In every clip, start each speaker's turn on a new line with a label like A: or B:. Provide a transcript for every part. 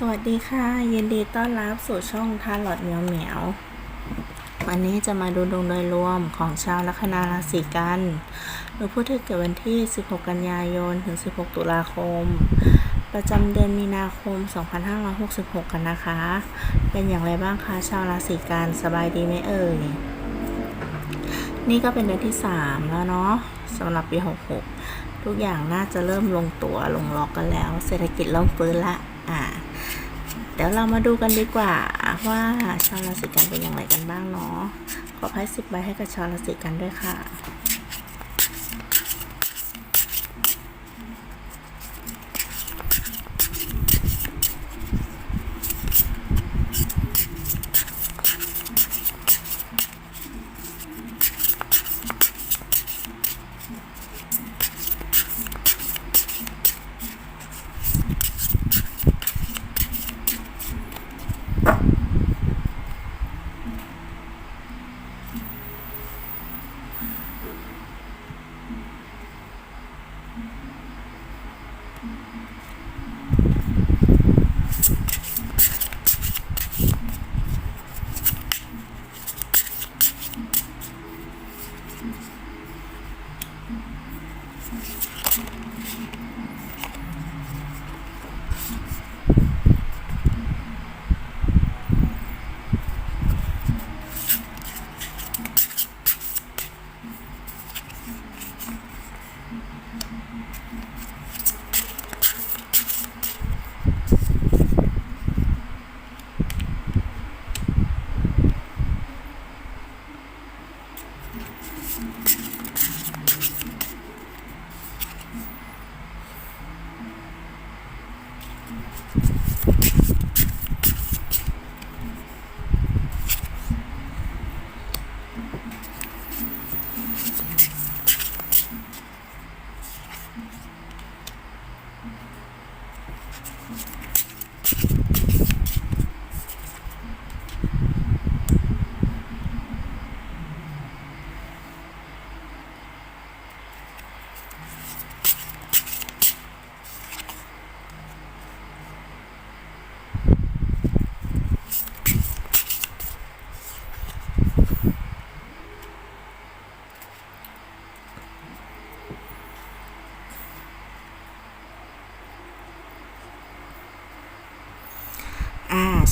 A: สวัสดีค่ะ ยินดีต้อนรับสู่ช่องทาร์ลอดเหมียวเหมียว วันนี้จะมาดูดวงโดยรวมของชาวลัคนาราศีกันโดยผู้ที่เกิดวันที่ 16 กันยายน ถึง 16 ตุลาคม ประจำเดือนมีนาคม 2566 กันนะคะ เป็นอย่างไรบ้างคะชาวราศีกันสบายดีไหมเอ่ย นี่ก็เป็นเดือนที่ 3 แล้วเนาะสำหรับปี 66 ทุกอย่างน่าจะเริ่มลงตัวลงล็อกกันแล้ว เศรษฐกิจเริ่มฟื้นละอ่า เดี๋ยวเรามาดูกันดีกว่าว่าชาวราศีกันเป็นอย่างไรกันบ้างเนาะขอไพ่สิบใบให้กับชาวราศีกันด้วยค่ะ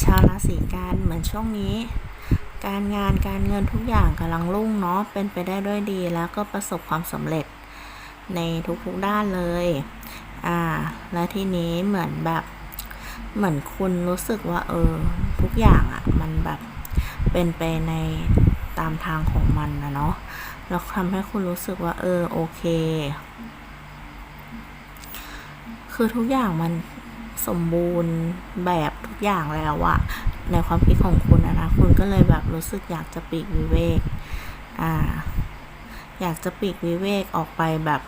A: ชาวราศีกันเหมือนช่วงนี้ การงานการเงินทุกอย่างกำลังรุ่งเนาะเป็นไปได้ด้วยดีแล้วก็ประสบความสำเร็จในทุกๆด้านเลย อ่า และทีนี้เหมือนแบบ เหมือนคุณรู้สึกว่า เออ ทุกอย่างอะ่ะ มันแบบเป็นไปในตามทางของมันนะเนาะ แล้วทำให้คุณรู้สึกว่า เออ โอเค คือทุกอย่างมัน สมบูรณ์แบบทุกอย่างแล้วอะในความคิดของคุณนะนะคุณก็เลยแบบรู้สึกอยากจะปีกวิเวกอ่า อยากจะปีกวิเวกออกไปแบบ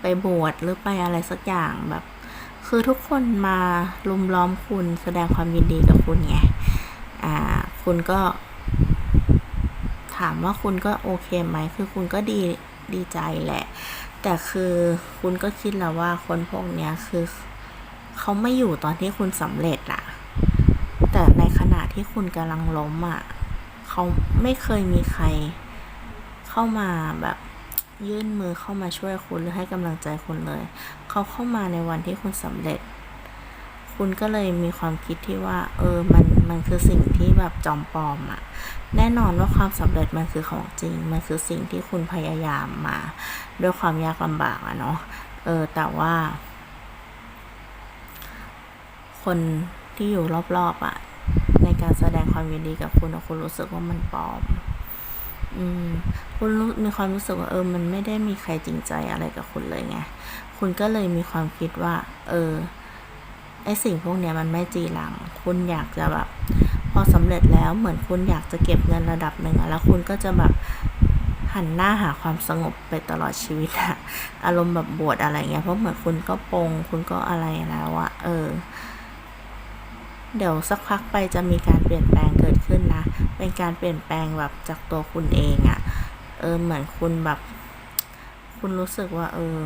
A: ไปบวชหรือไปอะไรสักอย่างแบบ คือทุกคนมาลุมล้อมคุณแสดงความยินดีกับคุณไงอ่า คุณก็ ถามว่าคุณก็โอเคไหมคือคุณก็ดีดีใจแหละ แต่คือคุณก็คิดแล้วว่าคนพวกเนี้ยคือเขาไม่อยู่ตอนที่คุณสำเร็จอะแต่ในขณะที่คุณกำลังล้มอะเขาไม่เคยมีใคร เข้ามาแบบยื่นมือเข้ามาช่วยคุณหรือให้กำลังใจคุณเลย เขาเข้ามาในวันที่คุณสำเร็จ คุณก็เลยมีความคิดที่ว่า เออ มัน มันคือสิ่งที่แบบจอมปลอมอะแน่นอนว่าความสำเร็จมันคือของจริง มันคือสิ่งที่คุณพยายามมา ด้วยความยากลำบากอะเนาะ เออ แต่ว่า คนที่อยู่รอบๆอะในการแสดงความยินดีกับคุณคุณรู้สึกว่ามันปลอม อืม คุณรู้มีความรู้สึกว่าเออ มันไม่ได้มีใครจริงใจอะไรกับคุณเลยไง คุณก็เลยมีความคิดว่า เออ ไอสิ่งพวกเนี้ยมันไม่จีหลัง คุณอยากจะแบบ พอสำเร็จแล้วเหมือนคุณอยากจะเก็บเงินระดับหนึ่งอะแล้วคุณก็จะแบบหันหน้าหาความสงบไปตลอดชีวิตอะอารมณ์แบบบวชอะไรเงี้ยเพราะเหมือนคุณก็ปง คุณก็อะไรแล้วอะเออ เดี๋ยวสักพักไปจะมีการเปลี่ยนแปลงเกิดขึ้นนะ เป็นการเปลี่ยนแปลงแบบจากตัวคุณเองอะเออเหมือนคุณแบบ คุณรู้สึกว่า เออ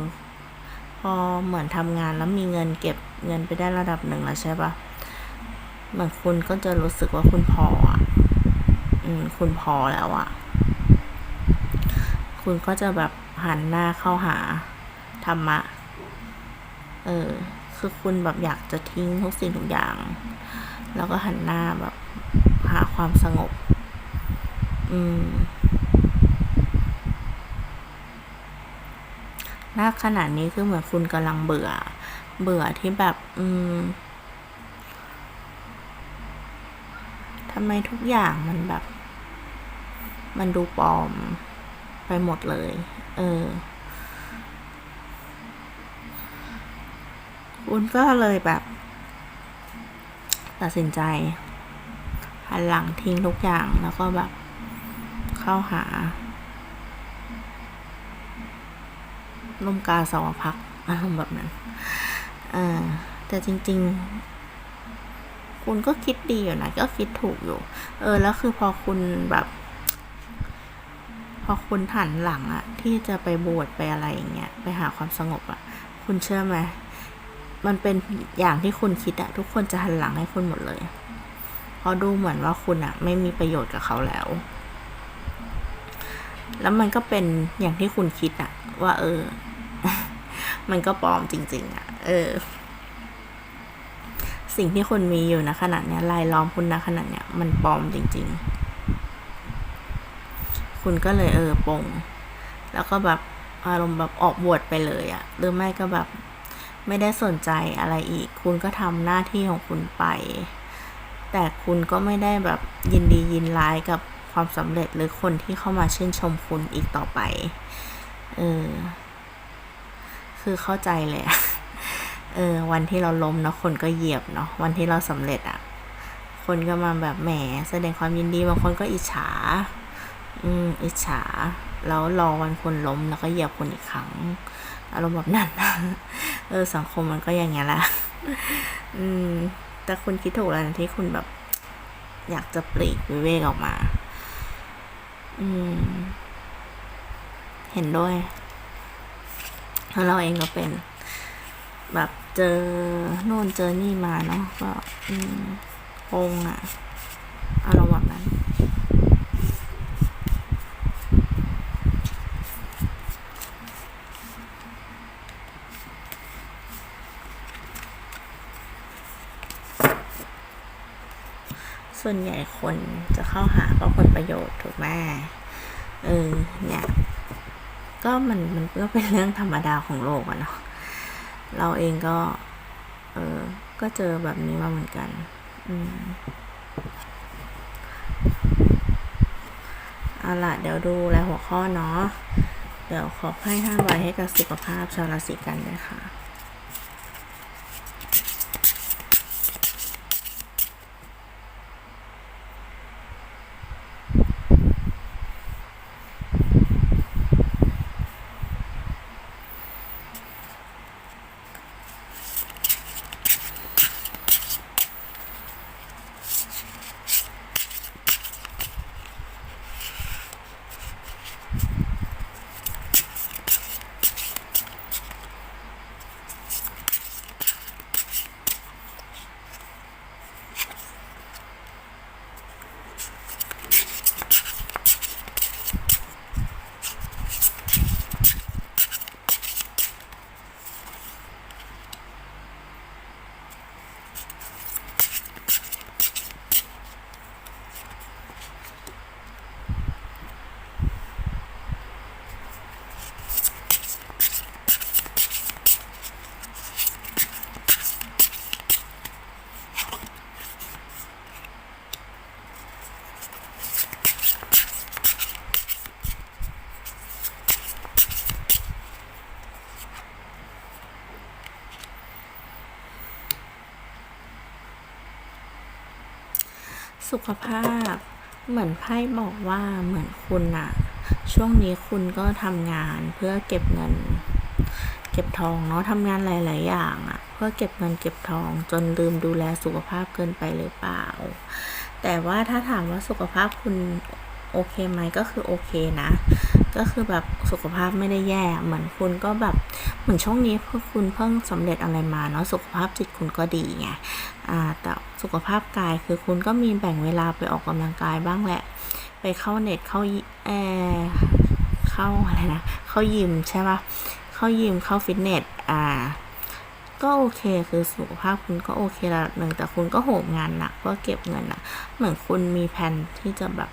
A: พอเหมือนทำงานแล้วมีเงินเก็บเงินไปได้ระดับหนึ่งแล้วใช่ปะเหมือนคุณก็จะรู้สึกว่าคุณพออะอืมคุณพอแล้วอะ คุณก็จะแบบหันหน้าเข้าหาธรรมะ เออ คือคุณแบบอยากจะทิ้งทุกสิ่งทุกอย่าง แล้วก็หันหน้าแบบหาความสงบ อืม ณขณะนี้คือเหมือนคุณกำลังเบื่อ เบื่อที่แบบ อืมทำไมทุกอย่างมันแบบ มันดูปลอมไปหมดเลย เออ คุณก็เลยแบบ ตัดสินใจหันหลังทิ้งทุกอย่างแล้วก็แบบเข้าหา ลมกาสาวพักอารมณ์แบบนั้นแต่จริง ๆ คุณก็คิดดีอยู่นะก็คิดถูกอยู่ เออ แล้วคือพอคุณแบบ พอคุณหันหลังอะที่จะไปบวชไปอะไรอย่างเงี้ยไปหาความสงบอะคุณเชื่อไหมมันเป็นอย่างที่คุณคิดอะทุกคนจะหันหลังให้คุณหมดเลย เพราะดูเหมือนว่าคุณอะไม่มีประโยชน์กับเขาแล้ว แล้วมันก็เป็นอย่างที่คุณคิดอะว่าเออ มันก็ปลอมจริง ๆอะเออ สิ่งที่คุณมีอยู่นะขนาดเนี้ยลายล้อมคุณนะขนาดเนี้ยมันปลอมจริง ๆ คุณก็เลยเออปงแล้วก็แบบอารมณ์แบบออกบวชไปเลยอะหรือไม่ก็แบบไม่ได้สนใจอะไรอีก คุณก็ทำหน้าที่ของคุณไป แต่คุณก็ไม่ได้แบบยินดียินร้ายกับความสำเร็จหรือคนที่เข้ามาชื่นชมคุณอีกต่อไป เออ คือเข้าใจเลยอะเออ วันที่เราล้มเนาะคนก็เหยียบเนาะวันที่เราสำเร็จอะคนก็มาแบบแหมแสดงความยินดีบางคนก็อิจฉา อืมอิจฉา แล้วรอวันคนล้มแล้วก็เหยียบคนอีกครั้งอารมณ์แบบนั้นเออสังคมมันก็อย่างเงี้ยแหละอืม แต่คุณคิดถูกแล้วนะที่คุณแบบ อยากจะปลีกวิเวกออกมา อืม เห็นด้วย แล้วเราเองก็เป็น แบบเจอนู่นเจอนี่มาเนาะก็องงอะอารมณ์แบบนั้นส่วนใหญ่คนจะเข้าหาเพราะผลประโยชน์ถูกไหมเออเนี่ย ก็มันมันก็เป็นเรื่องธรรมดาของโลกอะเนาะเราเองก็ เออก็เจอแบบนี้มาเหมือนกัน อืมเอาล่ะเดี๋ยวดูแลหัวข้อเนาะ เดี๋ยวขอให้ห้าใบให้กับสุขภาพชาวราศีกันด้วยค่ะ สุขภาพ เหมือนไพ่บอกว่าเหมือนคุณอะช่วงนี้คุณก็ทำงานเพื่อเก็บเงิน เก็บทองเนาะทำงานหลาย ๆ อย่างอะเพื่อเก็บเงินเก็บทองจนลืมดูแลสุขภาพเกินไปหรือเปล่า แต่ว่าถ้าถามว่าสุขภาพคุณโอเคไหมก็คือโอเคนะ ก็คือแบบสุขภาพไม่ได้แย่ เหมือนคุณก็แบบ เหมือนช่วงนี้เพื่อคุณเพิ่งสำเร็จอะไรมาเนาะสุขภาพจิตคุณก็ดีไงแต่สุขภาพกายคือคุณก็มีแบ่งเวลาไปออกกำลังกายบ้างแหละ ไปเข้าเน็ตเข้าเออเข้าอะไรนะเข้ายิมใช่ปะเข้ายิมเข้าฟิตเนสอ่าก็โอเคคือสุขภาพคุณก็โอเคระดับหนึ่งแต่คุณก็โหมงานหนักเพื่อเก็บเงินอะเหมือนคุณมีแผนที่จะแบบ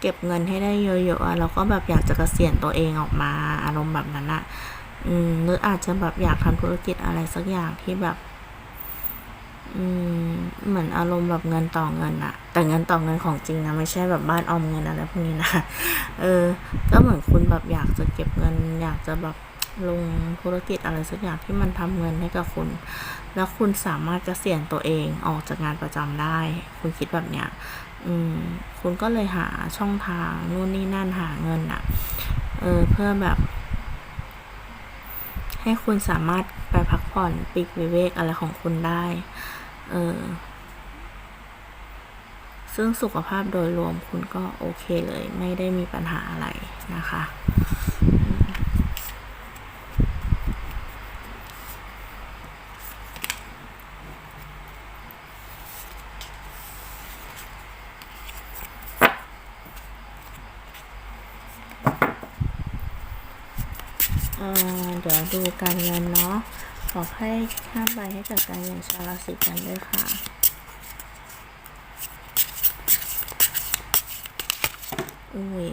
A: เก็บเงินให้ได้เยอะๆแล้วก็แบบอยากจะเกษียณตัวเองออกมาอารมณ์แบบนั้นอะ อืมหรืออาจจะแบบอยากทำธุรกิจอะไรสักอย่างที่แบบ อืมเหมือนอารมณ์แบบเงินต่อเงินอะแต่เงินต่อเงินของจริงนะไม่ใช่แบบบ้านออมเงินอะไรพวกนี้นะเออ ก็เหมือนคุณแบบอยากจะเก็บเงิน อยากจะแบบลงธุรกิจอะไรสักอย่างที่มันทำเงินให้กับคุณ แล้วคุณสามารถเกษียณตัวเองออกจากงานประจำได้ คุณคิดแบบเนี้ย อืม คุณก็เลยหาช่องทางนู่นนี่นั่นหาเงินอะเออเพื่อแบบ ให้คุณสามารถไปพักผ่อนปีกวิเวกอะไรของคุณได้ เออ ซึ่งสุขภาพโดยรวมคุณก็โอเคเลย ไม่ได้มีปัญหาอะไรนะคะ เอ่อเดี๋ยวดู การเงินเนาะขอให้ห้าใบให้กับการเงินชาวราศีกันด้วยค่ะอุ้ย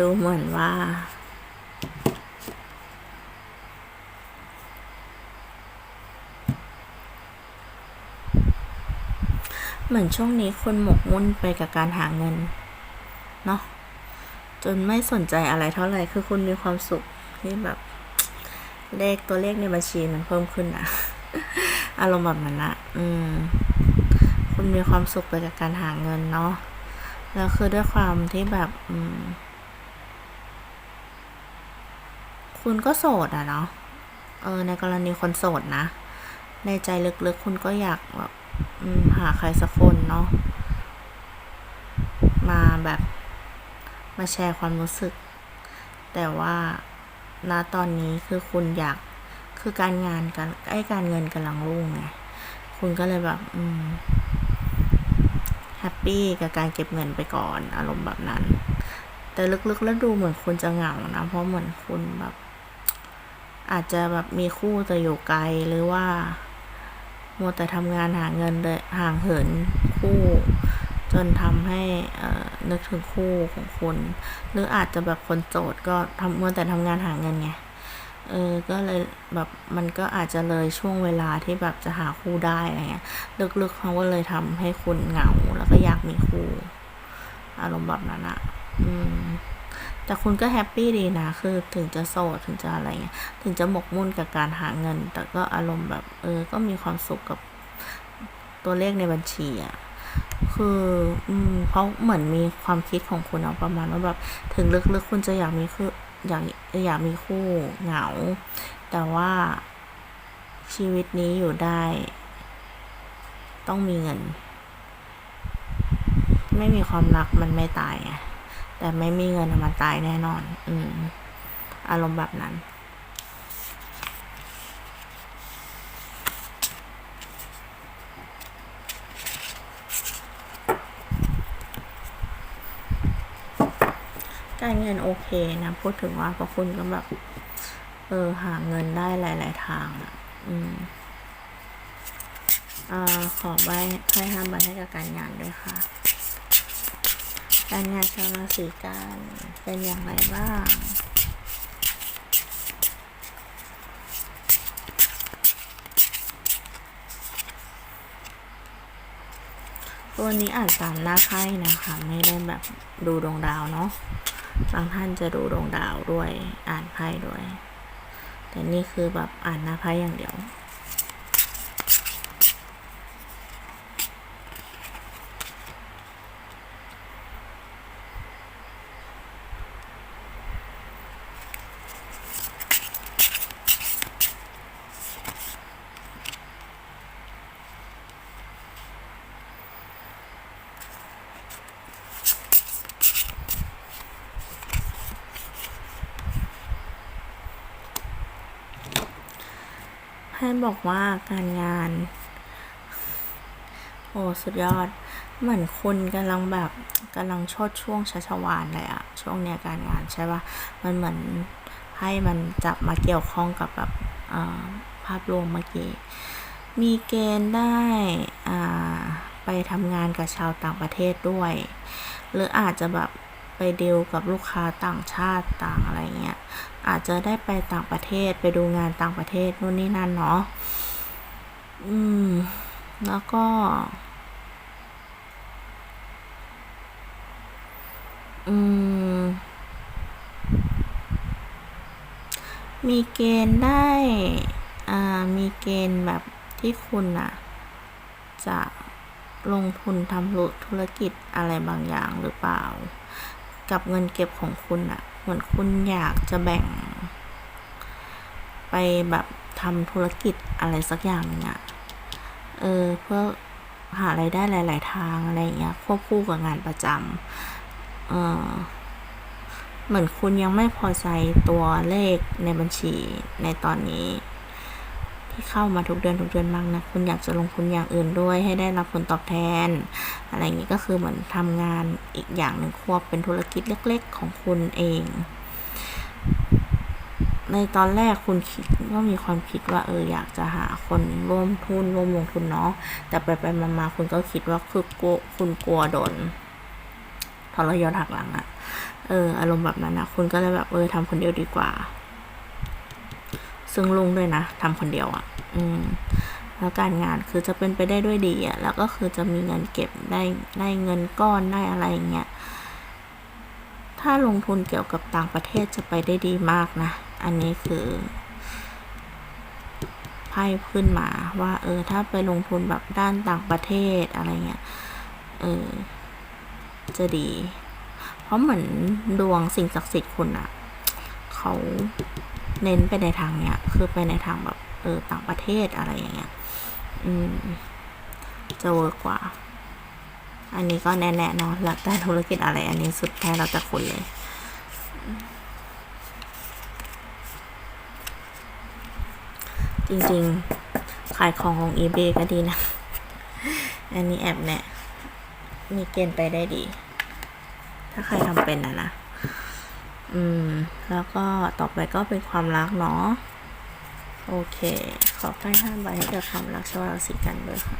A: ดูเหมือนว่า เหมือนช่วงนี้คนหมกมุ่นไปกับการหาเงิน เนาะจนไม่สนใจอะไรเท่าไหร่ คือคุณมีความสุขที่แบบ เลขตัวเลขในบัญชีมันเพิ่มขึ้นอะอารมณ์แบบนั้นอะอืม คุณมีความสุขไปกับการหาเงินเนาะแล้วคือด้วยความที่แบบ อืม คุณก็โสดอะเนาะ เออ ในกรณีคนโสดนะ ในใจลึกๆ คุณก็อยากแบบหาใครสักคนเนาะ มาแบบ มาแชร์ความรู้สึก แต่ว่าณตอนนี้คือคุณอยาก คือการงานกันไอ้การเงินกำลังรุ่งไง คุณก็เลยแบบ อืมแฮปปี้กับการเก็บเงินไปก่อนอารมณ์แบบนั้น แต่ลึกๆแล้วดูเหมือนคุณจะเหงานะ เพราะเหมือนคุณแบบ อาจจะแบบมีคู่แต่อยู่ไกลหรือว่ามัวแต่ทำงานหาเงินเลยห่างเหินคู่ จนทำให้นึกถึงคู่ของคุณหรืออาจจะแบบคนโสดก็ทำมัวแต่ทำงานหาเงินไงเออ ก็เลยแบบมันก็อาจจะเลยช่วงเวลาที่แบบจะหาคู่ได้อะไรเงี้ย ลึกๆเขาก็เลยทำให้คุณเหงาแล้วก็อยากมีคู่ อารมณ์แบบนั้นอะอืม แต่คุณก็แฮปปี้ดีนะ คือถึงจะโสดถึงจะอะไรเงี้ย ถึงจะหมกมุ่นกับการหาเงิน แต่ก็อารมณ์แบบ เออ ก็มีความสุขกับตัวเลขในบัญชีอะคืออืมเพราะเหมือนมีความคิดของคุณเอาประมาณว่าแบบ ถึงลึกๆคุณจะอยากมีคืออยากอยากมีคู่เหงา แต่ว่าชีวิตนี้อยู่ได้ ต้องมีเงิน ไม่มีความรักมันไม่ตายไง แต่ไม่มีเงินมันตายแน่นอน อืม อารมณ์แบบนั้น การเงินโอเคนะ พูดถึงว่าพระคุณก็แบบ เออ หาเงินได้หลาย ๆ ทางอะ อืมอ่าขอใบไพ่ห้าใบให้กับการงานด้วยค่ะ การงานชาวราศีกันเป็นอย่างไรบ้างตัวนี้อ่านตามหน้าไพ่นะคะ ไม่ได้แบบดูดวงดาวเนาะบางท่านจะดูดวงดาวด้วยอ่านไพ่ด้วย แต่นี่คือแบบอ่านหน้าไพ่อย่างเดียว ให้ บอกว่าการงาน โอ้สุดยอด เหมือนคุณกำลังแบบกำลังชดช่วงชัชวานเลยอะช่วงเนี้ยการงานใช่ปะมันเหมือนให้มันจับมาเกี่ยวข้องกับแบบภาพรวมเมื่อกี้ มีเกณฑ์ได้อ่าไปทำงานกับชาวต่างประเทศด้วย หรืออาจจะแบบ ไปดีลกับลูกค้าต่างชาติต่างอะไรเงี้ยอาจจะได้ไปต่างประเทศไปดูงานต่างประเทศนู่นนี่นั่นเนาะอืม แล้วก็ อืม มีเกณฑ์ได้ อ่า มีเกณฑ์แบบที่คุณอะจะลงทุนทำธุรกิจอะไรบางอย่างหรือเปล่า กับเงินเก็บของคุณอะเหมือนคุณอยากจะแบ่ง ไปแบบทำธุรกิจอะไรสักอย่างหนึงอะเออเพื่อหาไรายได้หลาย ๆ ทางอะไรอย่างเงี้ยควบคู่กับงานประจำเออเหมือนคุณยังไม่พอใจตัวเลขในบัญชีในตอนนี้ ที่เข้ามาทุกเดือนทุกเดือนมากนะคุณอยากจะลงทุนอย่างอื่นด้วยให้ได้รับผลตอบแทน อะไรอย่างนี้ก็คือเหมือนทำงานอีกอย่างหนึ่งควบเป็นธุรกิจเล็ก ๆ ของคุณเอง ในตอนแรกคุณคิดว่ามีความคิดว่าเอออยากจะหาคนร่วมทุนร่วมลงทุนเนาะแต่ไปไปๆมาๆคุณก็คิดว่าคือกลัวคุณกลัวโดนทรยศหักหลังอะเอออารมณ์แบบนั้นนะคุณก็เลยแบบเออทำคนเดียวดีกว่า ซึ่งลุงด้วยนะทำคนเดียวอะ่ะ อืม แล้วการงานคือจะเป็นไปได้ด้วยดีอะ่ะ แล้วก็คือจะมีเงินเก็บได้ได้เงินก้อนได้อะไรเงี้ย ถ้าลงทุนเกี่ยวกับต่างประเทศจะไปได้ดีมากนะ อันนี้คือไพ่ขึ้นมาว่าเออถ้าไปลงทุนแบบด้านต่างประเทศอะไรเงี้ยเออจะดี เพราะเหมือนดวงสิ่งศักดิ์สิทธิ์คุณอะเขา เน้นไปในทางเนี้ย คือไปในทางแบบเออต่างประเทศอะไรอย่างเงี้ย อืม จะเวิร์กกว่า อันนี้ก็แน่ๆเนาะแล้วแต่ธุรกิจอะไร อันนี้สุดแท้เราแต่คุณเลย จริงๆ ขายของของ eBay ก็ดีนะ อันนี้แอบเนี่ยมีเกณฑ์ไปได้ดี ถ้าใครทำเป็นนะนะ อืม แล้วก็ต่อไปก็เป็นความรักเนาะ โอเค ขอไพ่ห้าใบให้กับความรักชาวราศีกันด้วยค่ะ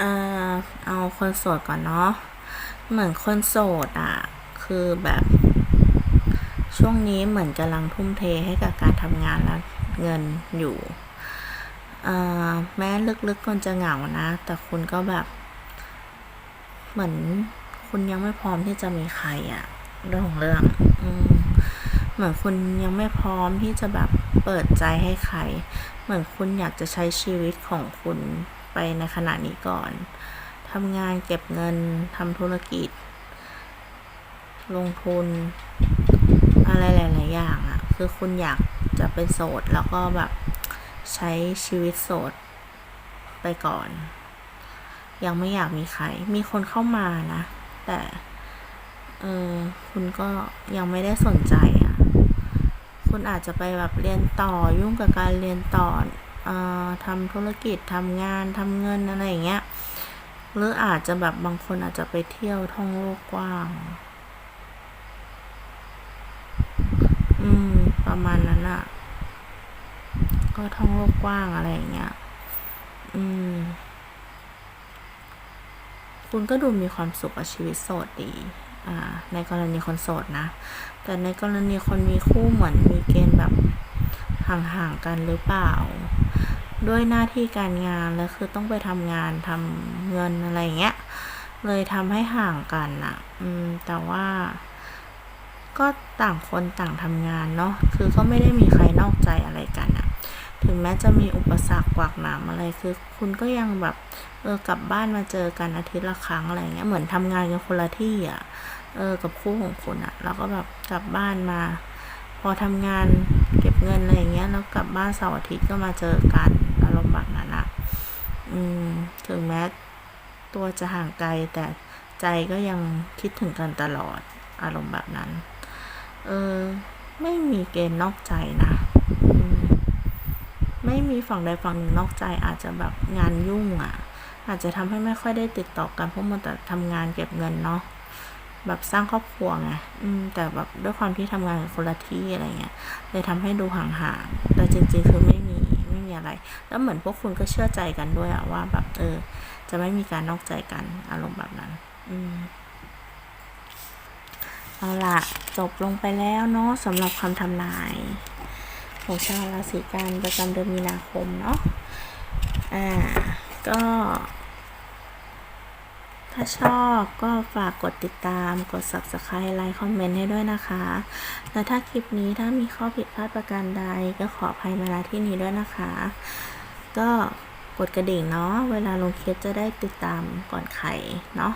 A: อ่า เอา คนโสดก่อนเนาะเหมือนคนโสดอะ คือแบบ ช่วงนี้เหมือนกำลังทุ่มเทให้กับการทำงานและเงินอยู่แม้ลึกๆคนจะเหงานะ แต่คุณก็แบบ เหมือนคุณยังไม่พร้อมที่จะมีใครอะเรื่องของเรื่องอืมเหมือนคุณยังไม่พร้อมที่จะแบบเปิดใจให้ใคร เหมือนคุณอยากจะใช้ชีวิตของคุณไปในขณะนี้ก่อน ทำงานเก็บเงินทำธุรกิจ ลงทุน อะไรหลาย ๆ อย่างอะคือคุณอยากจะเป็นโสด แล้วก็แบบใช้ชีวิตโสดไปก่อน ยังไม่อยากมีใคร มีคนเข้ามานะ แต่เออคุณก็ยังไม่ได้สนใจอะ่ะ คุณอาจจะไปแบบเรียนต่อยุ่งกับการเรียนต่อเอ่อทำธุรกิจทำงานทำเงินอะไรอย่างเงี้ย หรืออาจจะแบบบางคนอาจจะไปเที่ยวท่องโลกกว้าง อืม ประมาณนั้นอะก็ท่องโลกกว้างอะไรอย่างเงี้ย อืม คุณก็ดูมีความสุขกับชีวิตโสดดีอ่าในกรณีคนโสดนะ แต่ในกรณีคนมีคู่เหมือนมีเกณฑ์แบบห่างๆกันหรือเปล่า ด้วยหน้าที่การงานแล้วคือต้องไปทำงานทำเงินอะไรเงี้ย เลยทำให้ห่างกันอะอืม แต่ว่า ก็ต่างคนต่างทำงานเนาะคือก็ไม่ได้มีใครนอกใจอะไรกันอะถึงแม้จะมีอุปสรรคกวากหนามอะไรคือ คุณก็ยังแบบเออกลับบ้านมาเจอกันอาทิตย์ละครั้งอะไรเงี้ยเหมือนทำงานกันคนละที่อะเออกับคู่ของคุณอะแล้วก็แบบกลับบ้านมา พอทำงาน เงินอะไรเงี้ยแล้วกลับบ้านเสาร์อาทิตย์ก็มาเจอกันอารมณ์แบบนั้นอะอืม ถึงแม้ตัวจะห่างไกลแต่ใจก็ยังคิดถึงกันตลอดอารมณ์แบบนั้น เออ ไม่มีเกณฑ์นอกใจนะมไม่มีฝั่งใดฝั่งหนึ่งนอกใจอาจจะแบบงานยุ่งอะ่ะ อาจจะทำให้ไม่ค่อยได้ติดต่อกันเพราะมันแต่ทำงานเก็บเงินเนาะ แบบสร้างครอบครัวไงอืมแต่แบบด้วยความที่ทำงานกับคนละที่อะไรเงี้ยเลยทำให้ดูห่างๆ แต่จริงๆคือไม่มีไม่มีอะไร แล้วเหมือนพวกคุณก็เชื่อใจกันด้วยอะว่าแบบเออ จะไม่มีการนอกใจกันอารมณ์แบบนั้น อืมเอาละจบลงไปแล้วเนาะสำหรับคำทำนายของชาวราศีกันประจำเดือนมีนาคมเนาะอ่า ก็ ถ้าชอบก็ฝากกดติดตาม กด subscribe ไลค์คอมเมนต์ให้ด้วยนะคะ และถ้าคลิปนี้ถ้ามีข้อผิดพลาดประการใดก็ขออภัยมาณที่นี้ด้วยนะคะ ก็กดกระดิ่งเนาะ เวลาลงคลิปจะได้ติดตามก่อนใครเนาะ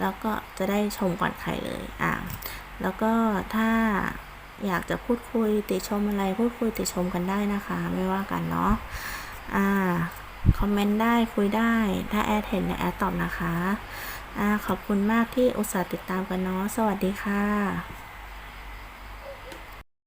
A: แล้วก็จะได้ชมก่อนใครเลย อ่าแล้วก็ถ้าอยากจะพูดคุยติชมอะไรพูดคุยติชมกันได้นะคะ ไม่ว่ากันเนาะ อ่า คอมเมนต์ได้คุยได้ ถ้าแอดเห็นเนี่ยแอดตอบนะคะอขอบคุณมากที่อุตส่าห์ติดตามกันเนาะ สวัสดีค่ะ